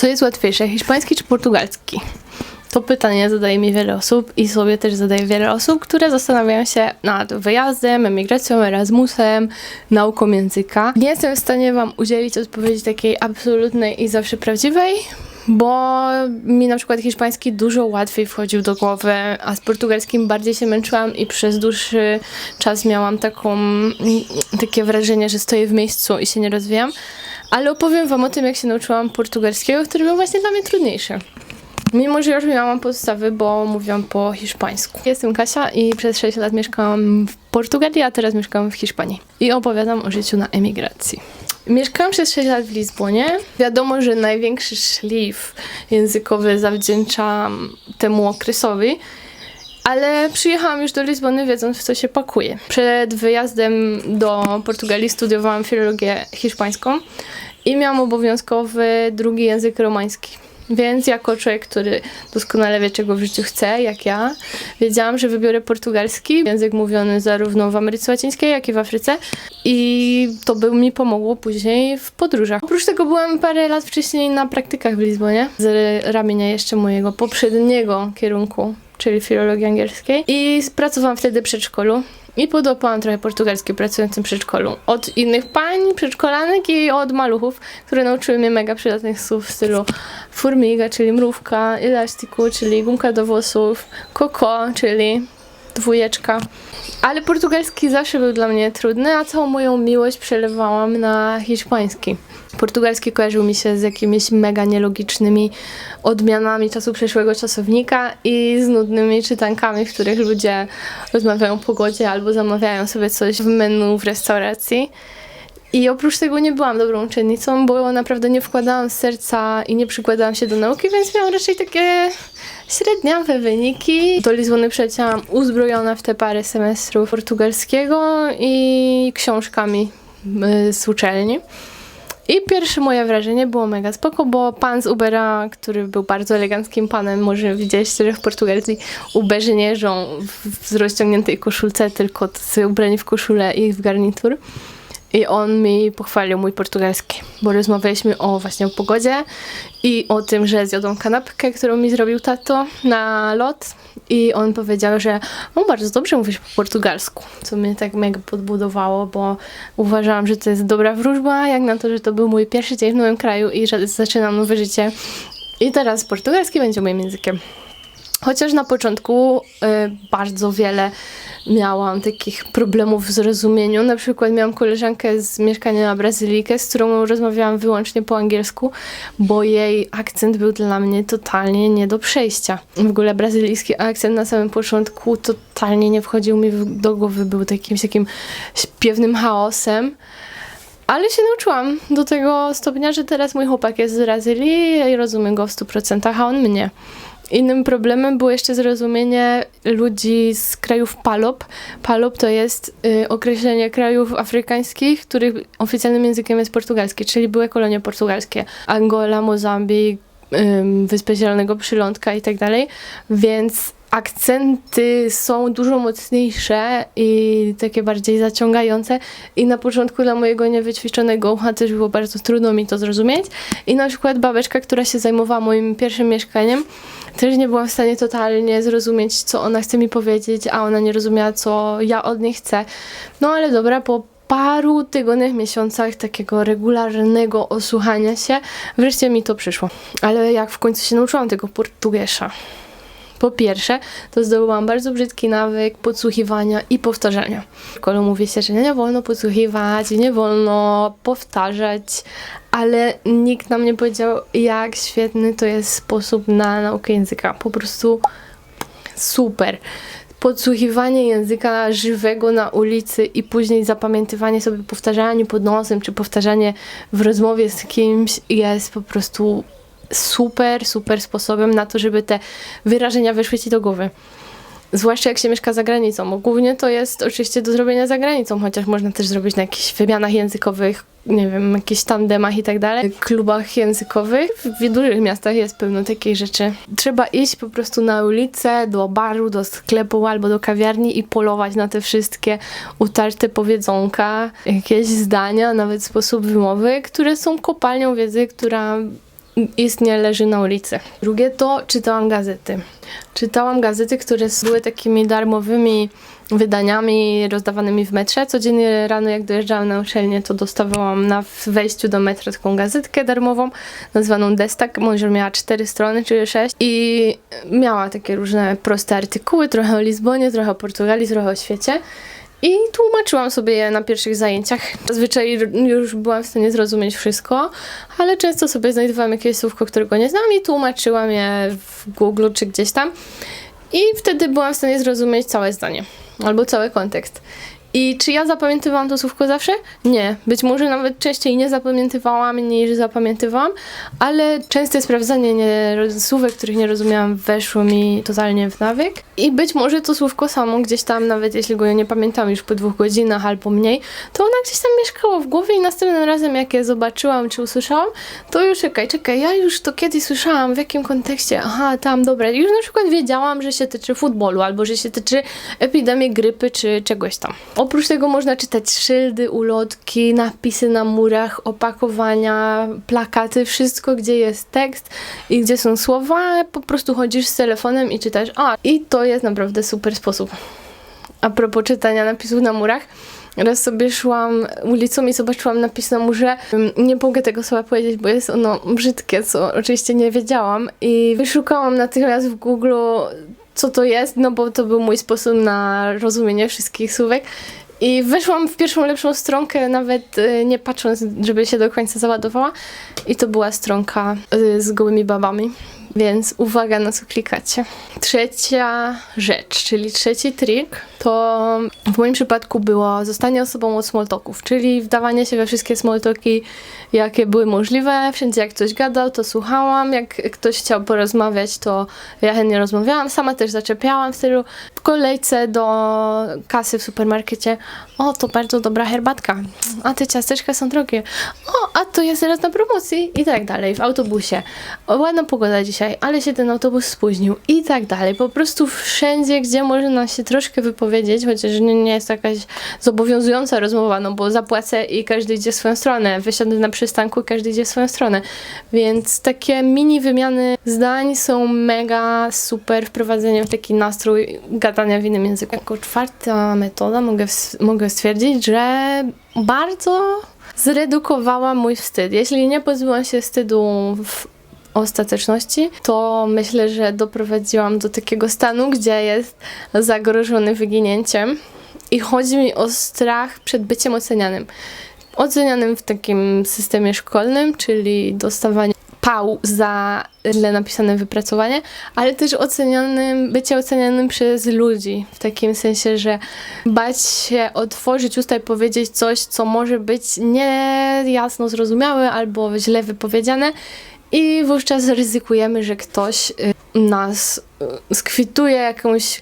Co jest łatwiejsze, hiszpański czy portugalski? To pytanie zadaje mi wiele osób i sobie też zadaje wiele osób, które zastanawiają się nad wyjazdem, emigracją, Erasmusem, nauką języka. Nie jestem w stanie Wam udzielić odpowiedzi takiej absolutnej i zawsze prawdziwej, bo mi na przykład hiszpański dużo łatwiej wchodził do głowy, a z portugalskim bardziej się męczyłam i przez dłuższy czas miałam taką, takie wrażenie, że stoję w miejscu i się nie rozwijam. Ale opowiem Wam o tym, jak się nauczyłam portugalskiego, który był właśnie dla mnie trudniejszy. Mimo, że już miałam podstawy, bo mówiłam po hiszpańsku. Jestem Kasia i przez 6 lat mieszkałam w Portugalii, a teraz mieszkam w Hiszpanii. I opowiadam o życiu na emigracji. Mieszkałam przez 6 lat w Lizbonie. Wiadomo, że największy szlif językowy zawdzięczam temu okresowi, ale przyjechałam już do Lizbony wiedząc w co się pakuje. Przed wyjazdem do Portugalii studiowałam filologię hiszpańską i miałam obowiązkowy drugi język romański. Więc jako człowiek, który doskonale wie, czego w życiu chce, jak ja, wiedziałam, że wybiorę portugalski, język mówiony zarówno w Ameryce Łacińskiej, jak i w Afryce. I to by mi pomogło później w podróżach. Oprócz tego byłam parę lat wcześniej na praktykach w Lizbonie, z ramienia jeszcze mojego poprzedniego kierunku, czyli filologii angielskiej. I pracowałam wtedy w przedszkolu. I podłapałam trochę portugalski pracując w przedszkolu. Od innych pań, przedszkolanek i od maluchów, które nauczyły mnie mega przydatnych słów w stylu formiga, czyli mrówka, elastiku, czyli gumka do włosów, koko, czyli dwójeczka. Ale portugalski zawsze był dla mnie trudny, a całą moją miłość przelewałam na hiszpański. Portugalski kojarzył mi się z jakimiś mega nielogicznymi odmianami czasu przeszłego czasownika i z nudnymi czytankami, w których ludzie rozmawiają o pogodzie albo zamawiają sobie coś w menu w restauracji. I oprócz tego nie byłam dobrą uczennicą, bo naprawdę nie wkładałam serca i nie przykładałam się do nauki, więc miałam raczej takie średniawe wyniki. Do Lizbony przyleciałam uzbrojona w te parę semestrów portugalskiego i książkami y, z uczelni. I pierwsze moje wrażenie było mega spoko, bo pan z Ubera, który był bardzo eleganckim panem, może widzieliście, że w Portugalii Uberzy nie jeżdżą w, w rozciągniętej koszulce, tylko tacy ubrani w koszulę i w garnitur. I on mi pochwalił mój portugalski, bo rozmawialiśmy o właśnie o pogodzie i o tym, że zjadłam kanapkę, którą mi zrobił tato na lot. I on powiedział, że no bardzo dobrze mówisz po portugalsku, co mnie tak mega podbudowało, bo uważałam, że to jest dobra wróżba, jak na to, że to był mój pierwszy dzień w nowym kraju i że zaczynam nowe życie. I teraz portugalski będzie moim językiem. Chociaż na początku y, bardzo wiele miałam takich problemów w zrozumieniu. Na przykład miałam koleżankę z mieszkania na Brazylijkę, z którą rozmawiałam wyłącznie po angielsku, bo jej akcent był dla mnie totalnie nie do przejścia. W ogóle brazylijski akcent na samym początku totalnie nie wchodził mi do głowy, był takim takim śpiewnym chaosem. Ale się nauczyłam do tego stopnia, że teraz mój chłopak jest z Brazylii i rozumiem go w 100%, a on mnie. Innym problemem było jeszcze zrozumienie ludzi z krajów PALOP. PALOP to jest y, określenie krajów afrykańskich, których oficjalnym językiem jest portugalski, czyli były kolonie portugalskie. Angola, Mozambik, Wyspy Zielonego Przylądka i tak dalej. Więc akcenty są dużo mocniejsze i takie bardziej zaciągające i na początku dla mojego niewyćwiczonego ucha też było bardzo trudno mi to zrozumieć i na przykład babeczka, która się zajmowała moim pierwszym mieszkaniem też nie byłam w stanie totalnie zrozumieć, co ona chce mi powiedzieć, a ona nie rozumiała, co ja od niej chcę. No ale dobra, po paru tygodniach, miesiącach takiego regularnego osłuchania się, wreszcie mi to przyszło. Ale jak w końcu się nauczyłam tego portugiesza, po pierwsze, to zdobyłam bardzo brzydki nawyk podsłuchiwania i powtarzania. W szkole mówi się, że nie wolno podsłuchiwać, nie wolno powtarzać, ale nikt nam nie powiedział, jak świetny to jest sposób na naukę języka. Po prostu super podsłuchiwanie języka żywego na ulicy i później zapamiętywanie sobie, powtarzanie pod nosem, czy powtarzanie w rozmowie z kimś jest po prostu super, super sposobem na to, żeby te wyrażenia weszły ci do głowy. Zwłaszcza jak się mieszka za granicą, bo głównie to jest oczywiście do zrobienia za granicą, chociaż można też zrobić na jakichś wymianach językowych, nie wiem, jakichś tandemach i tak dalej, klubach językowych. W dużych miastach jest pełno takich rzeczy. Trzeba iść po prostu na ulicę, do baru, do sklepu albo do kawiarni i polować na te wszystkie utarte powiedzonka, jakieś zdania, nawet sposób wymowy, które są kopalnią wiedzy, która istnie leży na ulicy. Drugie to czytałam gazety. Czytałam gazety, które były takimi darmowymi wydaniami rozdawanymi w metrze. Codziennie rano, jak dojeżdżałam na uczelnię, to dostawałam na wejściu do metra taką gazetkę darmową, nazwaną Destak. Może miała cztery strony, czy sześć. I miała takie różne proste artykuły, trochę o Lizbonie, trochę o Portugalii, trochę o świecie. I tłumaczyłam sobie je na pierwszych zajęciach. Zazwyczaj już byłam w stanie zrozumieć wszystko, ale często sobie znajdowałam jakieś słówko, którego nie znam i tłumaczyłam je w Google czy gdzieś tam. I wtedy byłam w stanie zrozumieć całe zdanie albo cały kontekst. I czy ja zapamiętywałam to słówko zawsze? Nie. Być może nawet częściej nie zapamiętywałam niż zapamiętywałam, ale częste sprawdzanie nie, słówek, których nie rozumiałam, weszło mi totalnie w nawyk. I być może to słówko samo gdzieś tam, nawet jeśli go nie pamiętam już po dwóch godzinach albo mniej, to ona gdzieś tam mieszkała w głowie i następnym razem jak je zobaczyłam czy usłyszałam, to już czekaj, czekaj, ja już to kiedyś słyszałam, w jakim kontekście, aha, tam, dobra. Już na przykład wiedziałam, że się tyczy futbolu albo że się tyczy epidemii grypy czy czegoś tam. Oprócz tego można czytać szyldy, ulotki, napisy na murach, opakowania, plakaty, wszystko, gdzie jest tekst i gdzie są słowa, po prostu chodzisz z telefonem i czytasz. A, i to jest naprawdę super sposób. A propos czytania napisów na murach, Raz sobie szłam ulicą i zobaczyłam napis na murze. Nie mogę tego słowa powiedzieć, bo jest ono brzydkie, co oczywiście nie wiedziałam. I wyszukałam natychmiast w Google, co to jest, no bo to był mój sposób na rozumienie wszystkich słówek. I weszłam w pierwszą lepszą stronkę, nawet y, nie patrząc, żeby się do końca załadowała. I to była stronka y, z gołymi babami. Więc uwaga na co klikacie. Trzecia rzecz, czyli trzeci trik, to w moim przypadku było zostanie osobą od smalltalków, czyli wdawanie się we wszystkie smalltalki, jakie były możliwe. Wszędzie jak ktoś gadał, to słuchałam. Jak ktoś chciał porozmawiać, to ja chętnie rozmawiałam. Sama też zaczepiałam w stylu w kolejce do kasy w supermarkecie. O, to bardzo dobra herbatka. A te ciasteczka są drogie. O, a to jest teraz na promocji i tak dalej. W autobusie. O, ładna pogoda dzisiaj, ale się ten autobus spóźnił i tak dalej. Po prostu wszędzie, gdzie można się troszkę wypowiedzieć, chociaż nie, nie jest to jakaś zobowiązująca rozmowa, no bo zapłacę i każdy idzie w swoją stronę. Wysiądę na przystanku i każdy idzie w swoją stronę. Więc takie mini wymiany zdań są mega super wprowadzeniem w taki nastrój gadania w innym języku. Jako czwarta metoda mogę, mogę stwierdzić, że bardzo zredukowała mój wstyd. Jeśli nie pozbyłam się wstydu w ostateczności, to myślę, że doprowadziłam do takiego stanu, gdzie jest zagrożony wyginięciem i chodzi mi o strach przed byciem ocenianym. Ocenianym w takim systemie szkolnym, czyli dostawanie pał za źle napisane wypracowanie, ale też ocenianym, bycie ocenianym przez ludzi, w takim sensie, że bać się otworzyć usta i powiedzieć coś, co może być niejasno zrozumiałe albo źle wypowiedziane i wówczas ryzykujemy, że ktoś y, nas y, skwituje jakąś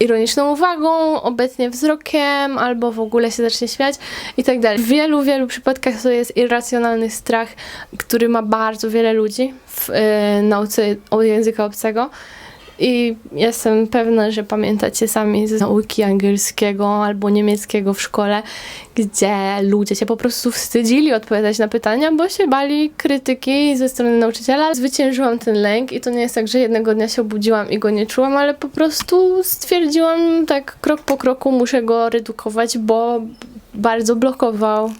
ironiczną uwagą, obecnie wzrokiem, albo w ogóle się zacznie śmiać i tak dalej. W wielu, wielu przypadkach to jest irracjonalny strach, który ma bardzo wiele ludzi w y, nauce języka obcego. I jestem pewna, że pamiętacie sami z nauki angielskiego albo niemieckiego w szkole, gdzie ludzie się po prostu wstydzili odpowiadać na pytania, bo się bali krytyki ze strony nauczyciela. Zwyciężyłam ten lęk i to nie jest tak, że jednego dnia się obudziłam i go nie czułam, ale po prostu stwierdziłam tak krok po kroku muszę go redukować, bo bardzo blokował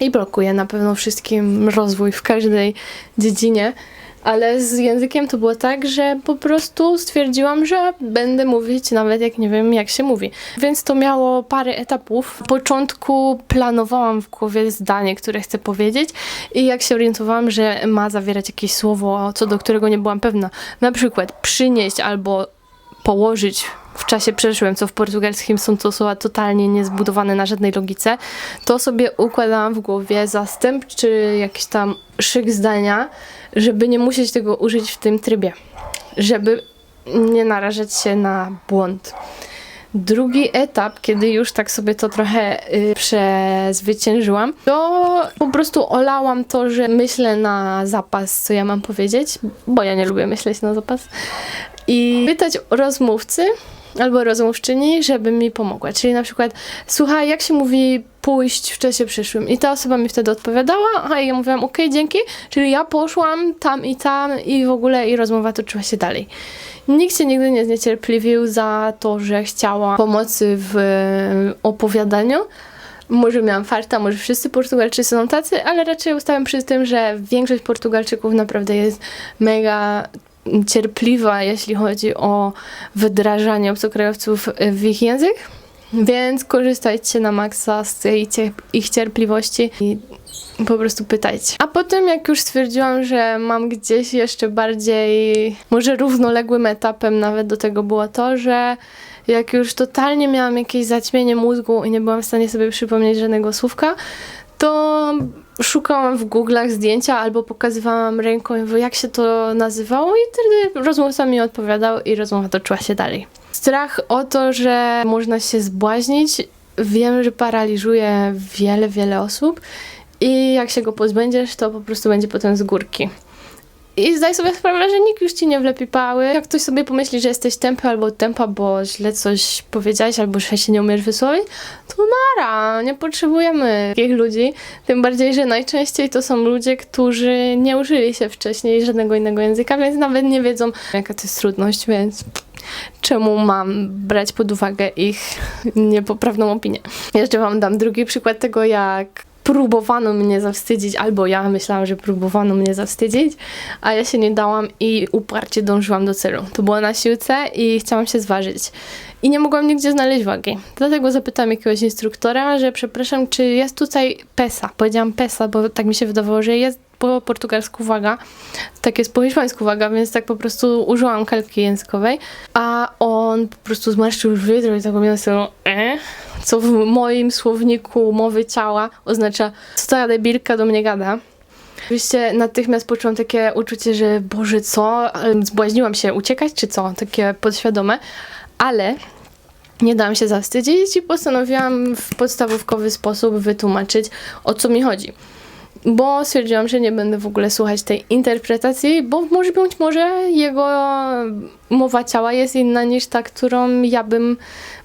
i blokuje na pewno wszystkim rozwój w każdej dziedzinie. Ale z językiem to było tak, że po prostu stwierdziłam, że będę mówić nawet jak nie wiem jak się mówi. Więc to miało parę etapów. W początku planowałam w głowie zdanie, które chcę powiedzieć i jak się orientowałam, że ma zawierać jakieś słowo, co do którego nie byłam pewna. Na przykład przynieść albo położyć w czasie przeszłym, co w portugalskim są to słowa totalnie niezbudowane na żadnej logice, to sobie układałam w głowie zastęp czy jakiś tam szyk zdania, żeby nie musieć tego użyć w tym trybie, żeby nie narażać się na błąd. Drugi etap, kiedy już tak sobie to trochę y, przezwyciężyłam, to po prostu olałam to, że myślę na zapas, co ja mam powiedzieć, bo ja nie lubię myśleć na zapas. I pytać rozmówcy albo rozmówczyni, żeby mi pomogła. Czyli na przykład, słuchaj, jak się mówi pójść w czasie przyszłym. I ta osoba mi wtedy odpowiadała, a ja mówiłam, okej, dzięki, czyli ja poszłam tam i tam i w ogóle i rozmowa toczyła się dalej. Nikt się nigdy nie zniecierpliwił za to, że chciała pomocy w e, opowiadaniu. Może miałam farta, może wszyscy Portugalczycy są tacy, ale raczej ustałem przy tym, że większość Portugalczyków naprawdę jest mega cierpliwa, jeśli chodzi o wdrażanie obcokrajowców w ich język. Więc korzystajcie na maksa z tej ich cierpliwości i po prostu pytajcie. A potem, jak już stwierdziłam, że mam gdzieś jeszcze bardziej, może równoległym etapem nawet do tego było to, że jak już totalnie miałam jakieś zaćmienie mózgu i nie byłam w stanie sobie przypomnieć żadnego słówka, to szukałam w Google'ach zdjęcia albo pokazywałam ręką, jak się to nazywało i wtedy rozmówca mi odpowiadał i rozmowa toczyła się dalej. Strach o to, że można się zbłaźnić, wiem, że paraliżuje wiele, wiele osób i jak się go pozbędziesz, to po prostu będzie potem z górki. I zdaj sobie sprawę, że nikt już ci nie wlepi pały. Jak ktoś sobie pomyśli, że jesteś tępy albo tempa, bo źle coś powiedziałeś albo że się nie umiesz wysłowić, to nara, nie potrzebujemy takich ludzi. Tym bardziej, że najczęściej to są ludzie, którzy nie użyli się wcześniej żadnego innego języka, więc nawet nie wiedzą, jaka to jest trudność, więc czemu mam brać pod uwagę ich niepoprawną opinię. Jeszcze wam dam drugi przykład tego, jak próbowano mnie zawstydzić, albo ja myślałam, że próbowano mnie zawstydzić, a ja się nie dałam i uparcie dążyłam do celu. To było na siłce i chciałam się zważyć. I nie mogłam nigdzie znaleźć wagi. Dlatego zapytałam jakiegoś instruktora, że przepraszam, czy jest tutaj pesa. Powiedziałam pesa, bo tak mi się wydawało, że jest po portugalsku waga, tak jest po hiszpańsku waga, więc tak po prostu użyłam kalki językowej, a on po prostu zmarszczył drzwi, zrobił taką miasto e, co w moim słowniku mowy ciała oznacza, co ta debilka do mnie gada. Oczywiście natychmiast poczułam takie uczucie, że Boże, co? Zbłaźniłam się uciekać, czy co? Takie podświadome, ale nie dałam się zawstydzić i postanowiłam w podstawówkowy sposób wytłumaczyć, o co mi chodzi. Bo stwierdziłam, że nie będę w ogóle słuchać tej interpretacji, bo może być może jego mowa ciała jest inna niż ta, którą ja bym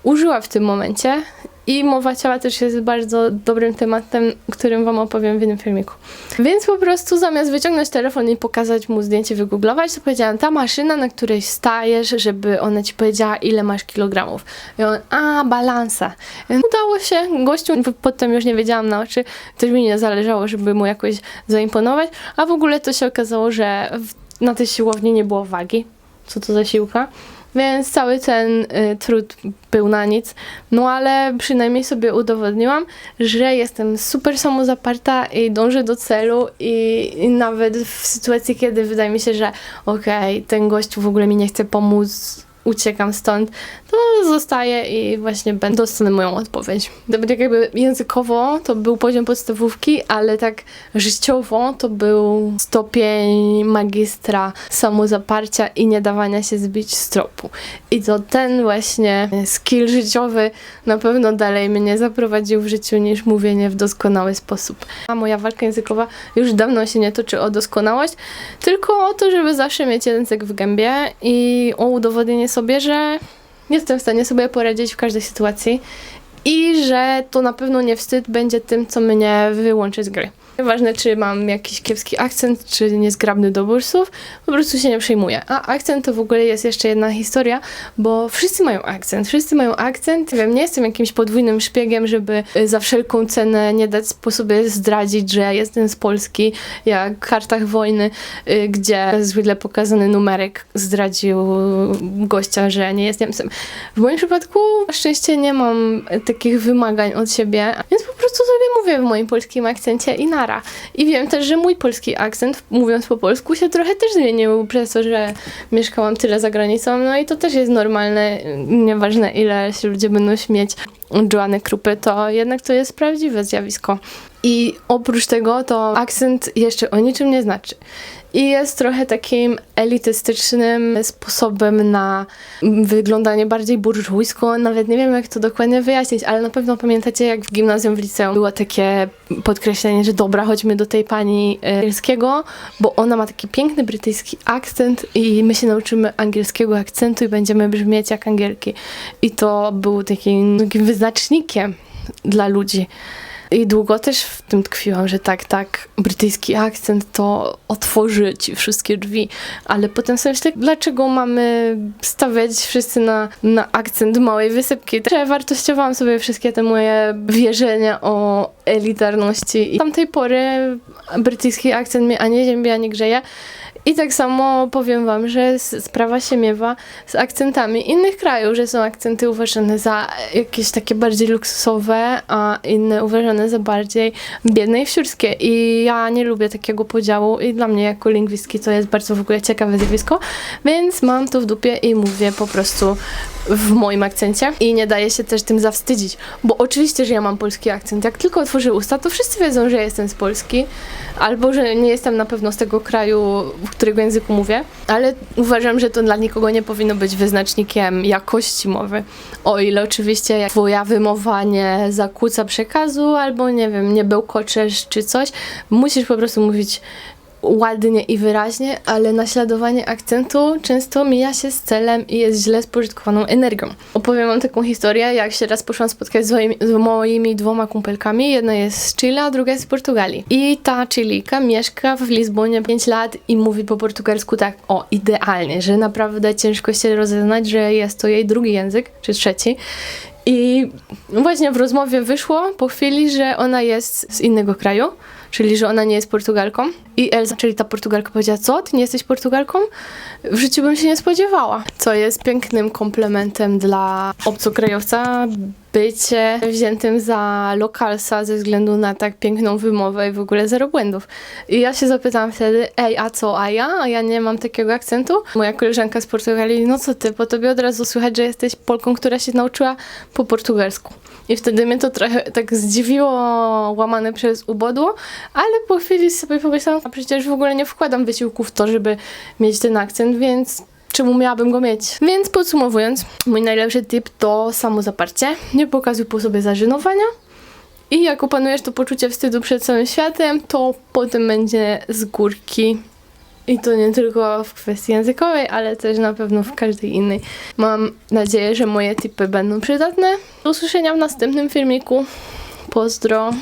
użyła w tym momencie. I mowa ciała też jest bardzo dobrym tematem, którym Wam opowiem w innym filmiku. Więc po prostu zamiast wyciągnąć telefon i pokazać mu zdjęcie, wygooglować, to powiedziałam, ta maszyna, na której stajesz, żeby ona Ci powiedziała, ile masz kilogramów. I on, a, balansa. Udało się, gościu, potem już nie wiedziałam na oczy, też mi nie zależało, żeby mu jakoś zaimponować, a w ogóle to się okazało, że na tej siłowni nie było wagi. Co to za siłka? Więc cały ten y, trud był na nic. No ale przynajmniej sobie udowodniłam, że jestem super samozaparta i dążę do celu i, i nawet w sytuacji, kiedy wydaje mi się, że okej, ten gość w ogóle mi nie chce pomóc, uciekam stąd, to zostaję i właśnie będę dostanę moją odpowiedź. To jakby językowo to był poziom podstawówki, ale tak życiowo to był stopień magistra samozaparcia i nie dawania się zbić z tropu. I to ten właśnie skill życiowy na pewno dalej mnie zaprowadził w życiu niż mówienie w doskonały sposób. A moja walka językowa już dawno się nie toczy o doskonałość, tylko o to, żeby zawsze mieć język w gębie i o udowodnienie sobie, że jestem w stanie sobie poradzić w każdej sytuacji i że to na pewno nie wstyd będzie tym, co mnie wyłączy z gry. Nieważne, czy mam jakiś kiepski akcent, czy niezgrabny dobór słów, po prostu się nie przejmuję. A akcent to w ogóle jest jeszcze jedna historia, bo wszyscy mają akcent, wszyscy mają akcent. Wiem, nie jestem jakimś podwójnym szpiegiem, żeby y, za wszelką cenę nie dać po sobie zdradzić, że jestem z Polski, jak w kartach wojny, y, gdzie źle pokazany numerek zdradził gościa, że nie jest Niemcem. W moim przypadku na szczęście nie mam takich wymagań od siebie, więc po prostu sobie mówię w moim polskim akcencie i nara. I wiem też, że mój polski akcent, mówiąc po polsku, się trochę też zmienił przez to, że mieszkałam tyle za granicą, no i to też jest normalne, nieważne ile się ludzie będą śmieć Joanny Krupy, to jednak to jest prawdziwe zjawisko. I oprócz tego to akcent jeszcze o niczym nie znaczy. I jest trochę takim elitystycznym sposobem na wyglądanie bardziej burżujsko. Nawet nie wiem, jak to dokładnie wyjaśnić, ale na pewno pamiętacie, jak w gimnazjum, w liceum było takie podkreślenie, że dobra, chodźmy do tej pani e, angielskiego, bo ona ma taki piękny brytyjski akcent i my się nauczymy angielskiego akcentu i będziemy brzmieć jak angielki. I to był takim, takim wyznacznikiem dla ludzi. I długo też w tym tkwiłam, że tak, tak, brytyjski akcent to otworzy ci wszystkie drzwi. Ale potem sobie myślę, dlaczego mamy stawiać wszyscy na, na akcent małej wysepki? Przewartościowałam sobie wszystkie te moje wierzenia o elitarności. I tamtej pory brytyjski akcent mnie ani ziemi, ani grzeje. I tak samo powiem wam, że sprawa się miewa z akcentami innych krajów, że są akcenty uważane za jakieś takie bardziej luksusowe, a inne uważane za bardziej biedne i wsiurskie. I ja nie lubię takiego podziału i dla mnie jako lingwistki to jest bardzo w ogóle ciekawe zjawisko, więc mam to w dupie i mówię po prostu w moim akcencie i nie daję się też tym zawstydzić, bo oczywiście, że ja mam polski akcent. Jak tylko otworzę usta, to wszyscy wiedzą, że jestem z Polski, albo że nie jestem na pewno z tego kraju, w którego języku mówię, ale uważam, że to dla nikogo nie powinno być wyznacznikiem jakości mowy. O ile oczywiście jak twoja wymowa nie zakłóca przekazu, albo nie wiem, nie bełkoczesz czy coś, musisz po prostu mówić ładnie i wyraźnie, ale naśladowanie akcentu często mija się z celem i jest źle spożytkowaną energią. Opowiem wam taką historię, jak się raz poszłam spotkać z moimi, z moimi dwoma kumpelkami. Jedna jest z Chile, a druga jest z Portugalii. I ta Chilika mieszka w Lizbonie 5 lat i mówi po portugalsku tak, o, idealnie, że naprawdę ciężko się rozeznać, że jest to jej drugi język, czy trzeci. I właśnie w rozmowie wyszło po chwili, że ona jest z innego kraju, czyli że ona nie jest Portugalką. I Elza, czyli ta Portugalka powiedziała, co, ty nie jesteś Portugalką? W życiu bym się nie spodziewała. Co jest pięknym komplementem dla obcokrajowca, bycie wziętym za lokalsa ze względu na tak piękną wymowę i w ogóle zero błędów. I ja się zapytałam wtedy, ej, a co, a ja? A ja nie mam takiego akcentu? Moja koleżanka z Portugalii, no co ty, po tobie od razu słychać, że jesteś Polką, która się nauczyła po portugalsku. I wtedy mnie to trochę tak zdziwiło, łamane przez ubodło, ale po chwili sobie pomyślałam, a przecież w ogóle nie wkładam wysiłku w to, żeby mieć ten akcent, więc czemu miałabym go mieć? Więc podsumowując, mój najlepszy tip to samozaparcie. Nie pokazuj po sobie zażenowania. I jak opanujesz to poczucie wstydu przed całym światem, to potem będzie z górki. I to nie tylko w kwestii językowej, ale też na pewno w każdej innej. Mam nadzieję, że moje tipy będą przydatne. Do usłyszenia w następnym filmiku. Pozdro.